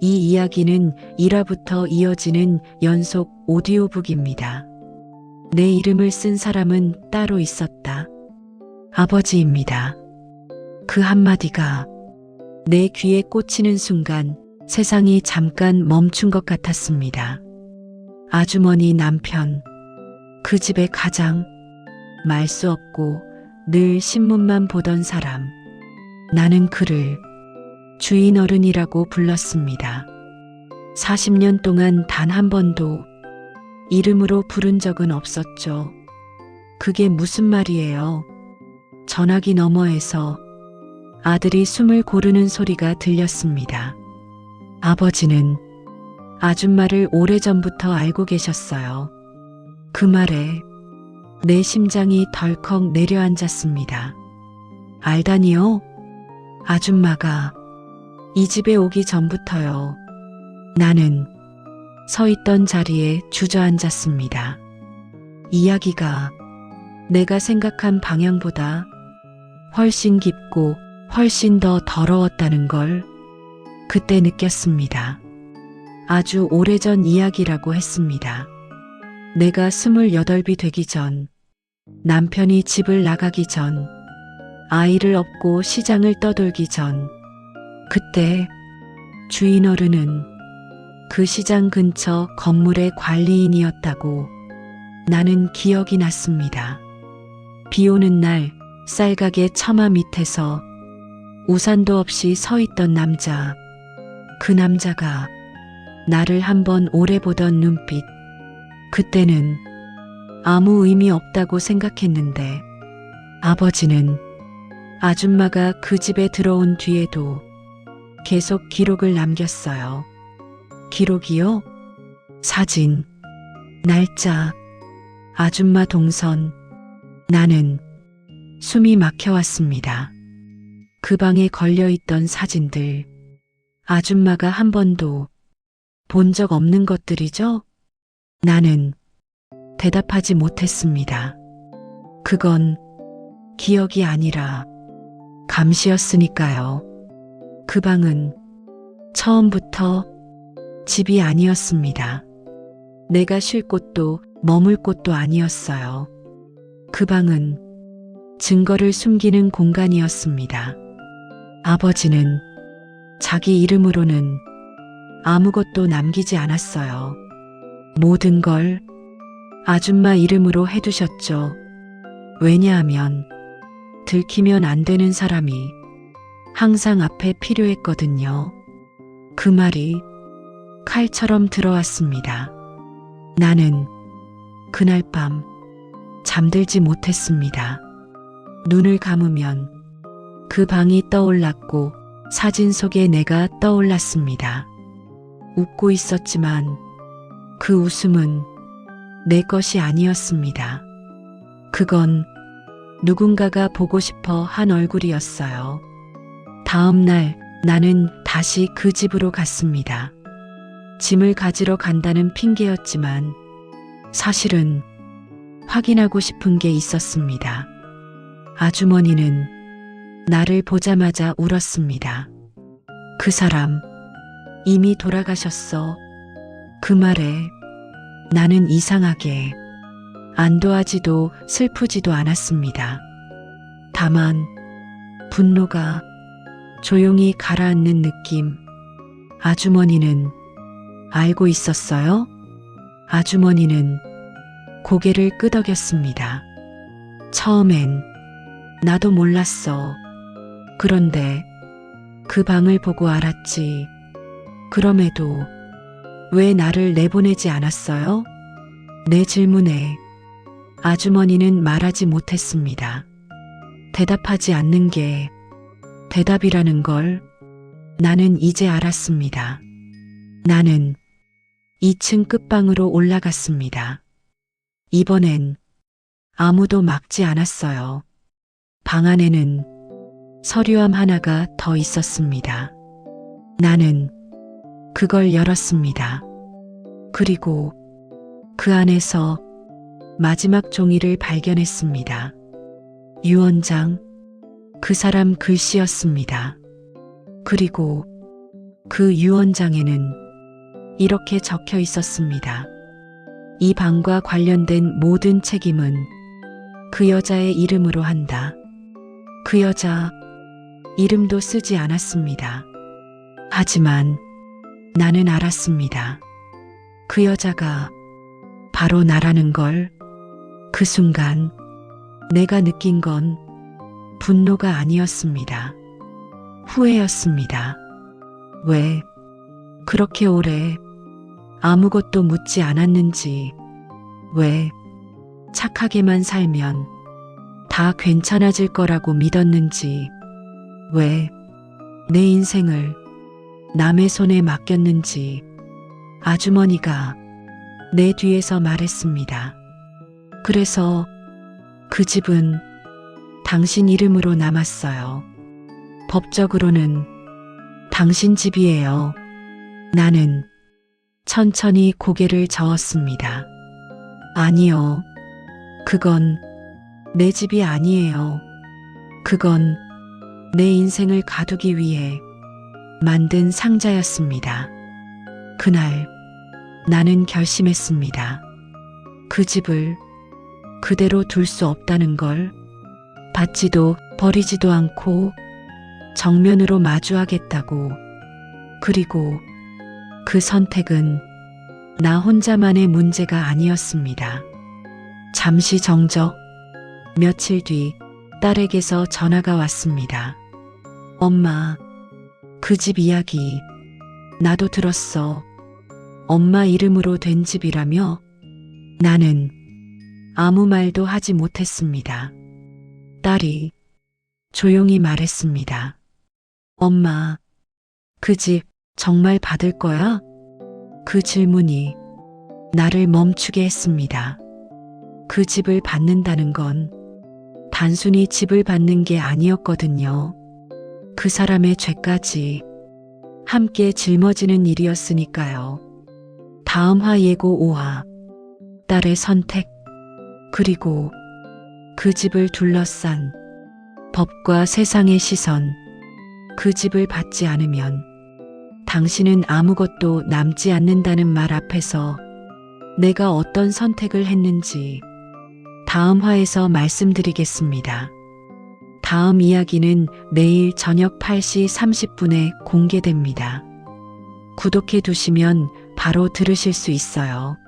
이 이야기는 1화부터 이어지는 연속 오디오북입니다. 내 이름을 쓴 사람은 따로 있었다. 아버지입니다. 그 한마디가 내 귀에 꽂히는 순간 세상이 잠깐 멈춘 것 같았습니다. 아주머니 남편, 그 집의 가장 말 수 없고 늘 신문만 보던 사람. 나는 그를 주인 어른이라고 불렀습니다. 40년 동안 단 한 번도 이름으로 부른 적은 없었죠. 그게 무슨 말이에요? 전화기 너머에서 아들이 숨을 고르는 소리가 들렸습니다. 아버지는 아줌마를 오래전부터 알고 계셨어요. 그 말에 내 심장이 덜컥 내려앉았습니다. 알다니요? 아줌마가 이 집에 오기 전부터요. 나는 서 있던 자리에 주저앉았습니다. 이야기가 내가 생각한 방향보다 훨씬 깊고 훨씬 더 더러웠다는 걸 그때 느꼈습니다. 아주 오래전 이야기라고 했습니다. 내가 28이 되기 전, 남편이 집을 나가기 전, 아이를 업고 시장을 떠돌기 전, 그때 주인 어른은 그 시장 근처 건물의 관리인이었다고 나는 기억이 났습니다. 비 오는 날 쌀가게 처마 밑에서 우산도 없이 서 있던 남자. 그 남자가 나를 한번 오래 보던 눈빛. 그때는 아무 의미 없다고 생각했는데 아버지는 아줌마가 그 집에 들어온 뒤에도 계속 기록을 남겼어요. 기록이요? 사진, 날짜, 아줌마 동선. 나는 숨이 막혀왔습니다. 그 방에 걸려있던 사진들. 아줌마가 한 번도 본 적 없는 것들이죠? 나는 대답하지 못했습니다. 그건 기억이 아니라 감시였으니까요. 그 방은 처음부터 집이 아니었습니다. 내가 쉴 곳도 머물 곳도 아니었어요. 그 방은 증거를 숨기는 공간이었습니다. 아버지는 자기 이름으로는 아무것도 남기지 않았어요. 모든 걸 아줌마 이름으로 해두셨죠. 왜냐하면 들키면 안 되는 사람이 항상 앞에 필요했거든요. 그 말이 칼처럼 들어왔습니다. 나는 그날 밤 잠들지 못했습니다. 눈을 감으면 그 방이 떠올랐고 사진 속에 내가 떠올랐습니다. 웃고 있었지만 그 웃음은 내 것이 아니었습니다. 그건 누군가가 보고 싶어 한 얼굴이었어요. 다음 날 나는 다시 그 집으로 갔습니다. 짐을 가지러 간다는 핑계였지만 사실은 확인하고 싶은 게 있었습니다. 아주머니는 나를 보자마자 울었습니다. 그 사람 이미 돌아가셨어. 그 말에 나는 이상하게 안도하지도 슬프지도 않았습니다. 다만 분노가 조용히 가라앉는 느낌. 아주머니는 알고 있었어요? 아주머니는 고개를 끄덕였습니다. 처음엔 나도 몰랐어. 그런데 그 방을 보고 알았지. 그럼에도 왜 나를 내보내지 않았어요? 내 질문에 아주머니는 말하지 못했습니다. 대답하지 않는 게 대답이라는 걸 나는 이제 알았습니다. 나는 2층 끝방으로 올라갔습니다. 이번엔 아무도 막지 않았어요. 방 안에는 서류함 하나가 더 있었습니다. 나는 그걸 열었습니다. 그리고 그 안에서 마지막 종이를 발견했습니다. 유언장, 그 사람 글씨였습니다. 그리고 그 유언장에는 이렇게 적혀 있었습니다. 이 방과 관련된 모든 책임은 그 여자의 이름으로 한다. 그 여자 이름도 쓰지 않았습니다. 하지만 나는 알았습니다. 그 여자가 바로 나라는 걸 그 순간 내가 느낀 건 분노가 아니었습니다. 후회였습니다. 왜 그렇게 오래 아무것도 묻지 않았는지, 왜 착하게만 살면 다 괜찮아질 거라고 믿었는지, 왜 내 인생을 남의 손에 맡겼는지 아주머니가 내 뒤에서 말했습니다. 그래서 그 집은 당신 이름으로 남았어요. 법적으로는 당신 집이에요. 나는 천천히 고개를 저었습니다. 아니요. 그건 내 집이 아니에요. 그건 내 인생을 가두기 위해 만든 상자였습니다. 그날 나는 결심했습니다. 그 집을 그대로 둘 수 없다는 걸 받지도 버리지도 않고 정면으로 마주하겠다고 그리고 그 선택은 나 혼자만의 문제가 아니었습니다. 잠시 정적, 며칠 뒤 딸에게서 전화가 왔습니다. 엄마, 그 집 이야기 나도 들었어. 엄마 이름으로 된 집이라며 나는 아무 말도 하지 못했습니다. 딸이 조용히 말했습니다. 엄마, 그 집 정말 받을 거야? 그 질문이 나를 멈추게 했습니다. 그 집을 받는다는 건 단순히 집을 받는 게 아니었거든요. 그 사람의 죄까지 함께 짊어지는 일이었으니까요. 다음화 예고 5화 딸의 선택 그리고 그 집을 둘러싼 법과 세상의 시선 그 집을 받지 않으면 당신은 아무것도 남지 않는다는 말 앞에서 내가 어떤 선택을 했는지 다음 화에서 말씀드리겠습니다. 다음 이야기는 내일 저녁 8시 30분에 공개됩니다. 구독해 두시면 바로 들으실 수 있어요.